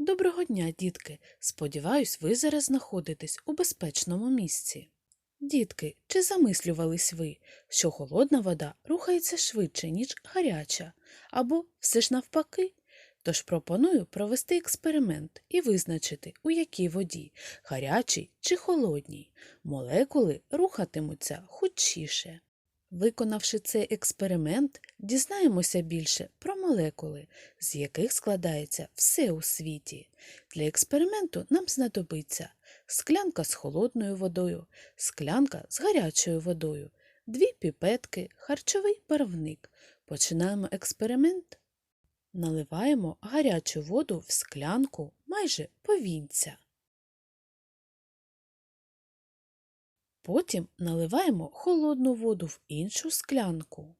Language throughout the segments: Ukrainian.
Доброго дня, дітки! Сподіваюсь, ви зараз знаходитесь у безпечному місці. Дітки, чи замислювались ви, що холодна вода рухається швидше, ніж гаряча, або все ж навпаки? Тож пропоную провести експеримент і визначити, у якій воді гарячій чи холодній молекули рухатимуться хутчіше. Виконавши цей експеримент, дізнаємося більше про молекули, з яких складається все у світі. Для експерименту нам знадобиться склянка з холодною водою, склянка з гарячою водою, дві піпетки, харчовий барвник. Починаємо експеримент. Наливаємо гарячу воду в склянку майже повінця. Потім наливаємо холодну воду в іншу склянку.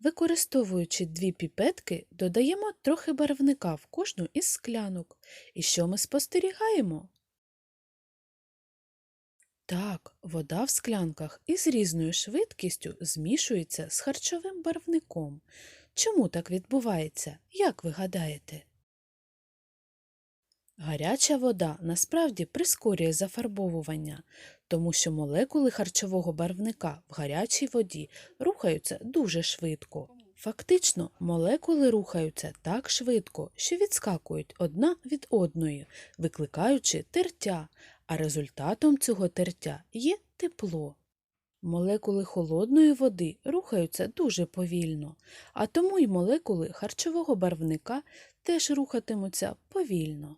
Використовуючи дві піпетки, додаємо трохи барвника в кожну із склянок. І що ми спостерігаємо? Так, вода в склянках із різною швидкістю змішується з харчовим барвником. Чому так відбувається, як ви гадаєте? Гаряча вода насправді прискорює зафарбовування, тому що молекули харчового барвника в гарячій воді рухаються дуже швидко. Фактично, молекули рухаються так швидко, що відскакують одна від одної, викликаючи тертя, а результатом цього тертя є тепло. Молекули холодної води рухаються дуже повільно, а тому й молекули харчового барвника теж рухатимуться повільно.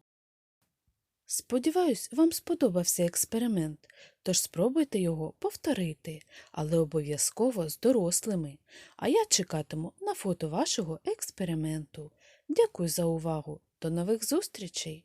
Сподіваюсь, вам сподобався експеримент, тож спробуйте його повторити, але обов'язково з дорослими. А я чекатиму на фото вашого експерименту. Дякую за увагу. До нових зустрічей!